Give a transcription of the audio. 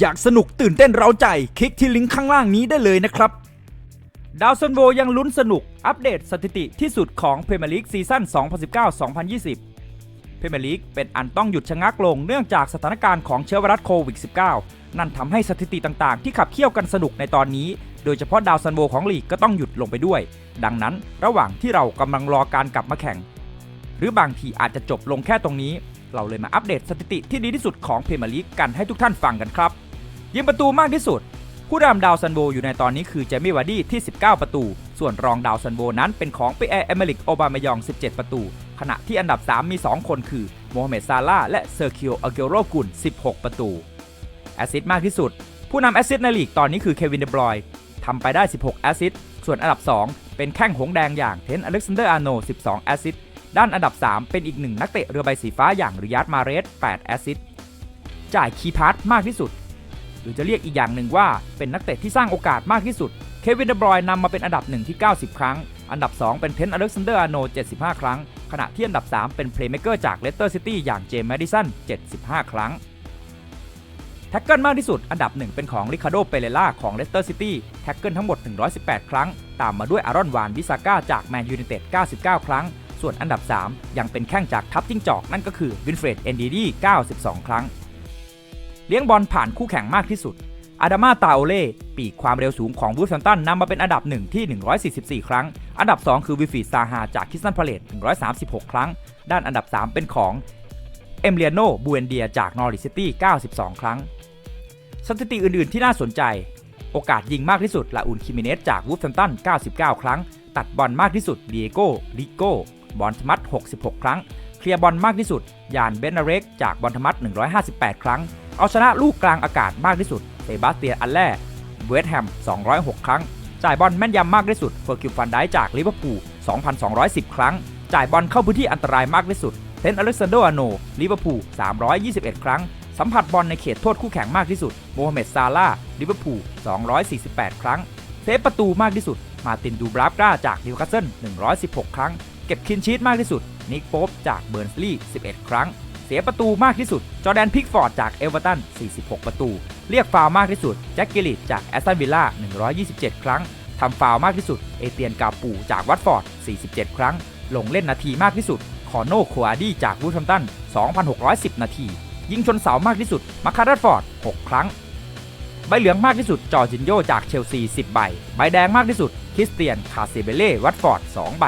อยากสนุกตื่นเต้นเร้าใจ คลิกที่ลิงก์ข้างล่างนี้ได้เลยนะครับ ดาวซันโวยังลุ้นสนุก อัปเดตสถิติที่สุดของเพมลีกซีซั่น 2019-2020 เพ r มลีกเป็นอันต้องหยุดชะงักลงเนื่องจากสถานการณ์ของเชื้อไวรัสโควิด -19 นั่นทำให้สถิติต่างๆ ที่ขับเคี่ยวกันสนุกในตอนนี้ โดยเฉพาะดาวซันโวของลีกก็ต้องหยุดลงไปด้วย ดังนั้นระหว่างที่เรากำลังรอการกลับมาแข่ง หรือบางทีอาจจะจบลงแค่ตรงนี้เราเลยมาอัปเดตสถิติที่ดีที่สุดของเพมลีกกันให้ทุกท่านฟังกันครับ ยิงประตูมากที่สุด ผู้นำดาวซันโบอยู่ในตอนนี้คือเจมี่วาร์ดี้ที่ 19 ประตู ส่วนรองดาวซันโบนั้นเป็นของปีแอร์เอเมริกโอบามายอง 17 ประตู ขณะที่อันดับ 3 มี 2 คนคือโมฮัมเหม็ดซาลาและเซอร์คิโออาเกโรกุน16 ประตูแอสซิสต์มากที่สุด ผู้นำแอสซิสต์ในลีกตอนนี้คือเควินเดบรอยทำไปได้ 16 แอสซิสต์ส่วนอันดับ 2 เป็นแข้งหงแดงอย่างเทนอเล็กซานเดอร์อาโน 12 แอสซิสต์ด้านอันดับ 3 เป็นอีกหนึ่งนักเตะเรือใบสีฟ้าอย่างริยัตมาเรส 8 แอสซิสต์จ่ายคีพาร์ทมากที่สุด หรือจะเรียกอีกอย่างหนึ่งว่าเป็นนักเตะที่สร้างโอกาสมากที่สุด เควินเดบรอยนำมาเป็นอันดับ1ที่ 90 ครั้ง อันดับ 2 เป็นเทนอเล็กซานเดอร์อาโน75 ครั้ง ขณะที่อันดับ 3 เป็นเพลย์เม k เกอร์จากเลสเตอร์ซิตี้อย่างเจมส์แมดิสัน75 ครั้งแท็กเกิลมากที่สุดอันดับ 1 เป็นของริคาโด เปเรล่าของเลสเตอร์ซิตี้แท็กเกิลทั้งหมด 118 ครั้ง ตามมาด้วยอารอนวาน วิซาก้าจากแมนยู i นเต็ด 99 ครั้ง ส่วนอันดับ 3 ยังเป็นแข้งจากทัพจิ้งจอกนั่นก็คือวินเฟรด เอนดีดี92 ครั้ง เลี้ยงบอลผ่านคู่แข่งมากที่สุด อาดามาตาโอเล่ ปีกความเร็วสูงของวูฟแฮมป์ตันนำมาเป็นอันดับ 1 ที่ 144 ครั้ง อันดับ 2 คือวิฟีซาฮาจากคิสตันพาเลต136 ครั้ง ด้านอันดับ 3 เป็นของเอมเลียโนบูเอนเดียจากนอริซิตี้ 92 ครั้ง สถิติอื่น ๆ ที่น่าสนใจ โอกาสยิงมากที่สุดลาอุนคิมิเนสจากวูฟแฮมป์ตัน 99 ครั้ง ตัดบอลมากที่สุดเดียโก้ลิโก้บอลธมัด66 ครั้ง เคลียร์บอลมากที่สุดยานเบนเรกจากบอลธมัด158 ครั้ง เอาชนะลูกกลางอากาศมากที่สุดเซบาสเตียนอัลแล่เวสต์แฮม 206 ครั้ง จ่ายบอลแม่นยำมากที่สุดเฟอร์กิวฟันได้จากลิเวอร์พูล 2,210 ครั้ง จ่ายบอลเข้าพื้นที่อันตรายมากที่สุดเทนอเล็กซานโดอาโนลิเวอร์พูล 321 ครั้ง สัมผัสบอลในเขตโทษคู่แข่งมากที่สุดโมฮัมเหม็ดซาลาลิเวอร์พูล 248 ครั้ง เซฟประตูมากที่สุด มาตินดูบราฟกาจากนิวคาสเซิล 116 ครั้ง เก็บคินชีตมากที่สุด นิกโป๊ปจากเบิร์นสลีย์11 ครั้ง เสียประตูมากที่สุด จอแดนพิกฟอร์ดจากเอเวอร์ตัน 46 ประตู เรียกฟาวล์มากที่สุด แจ็คกิลิตจากแอสตันวิลล่า 127 ครั้ง ทำฟาวล์มากที่สุด เอเตียนกาปูจากวัตฟอร์ด 47 ครั้ง ลงเล่นนาทีมากที่สุด คอโน่โคอาดีจากวูแฮมตัน 2,610 นาที ยิงชนเสามากที่สุด มาคาร์ดฟอร์ด 6 ครั้ง ใบเหลืองมากที่สุด จอร์จินโยจากเชลซี 10 ใบ ใบแดงมากที่สุด คริสเตียน คาเซเบเล่ วัตฟอร์ด 2 ใบ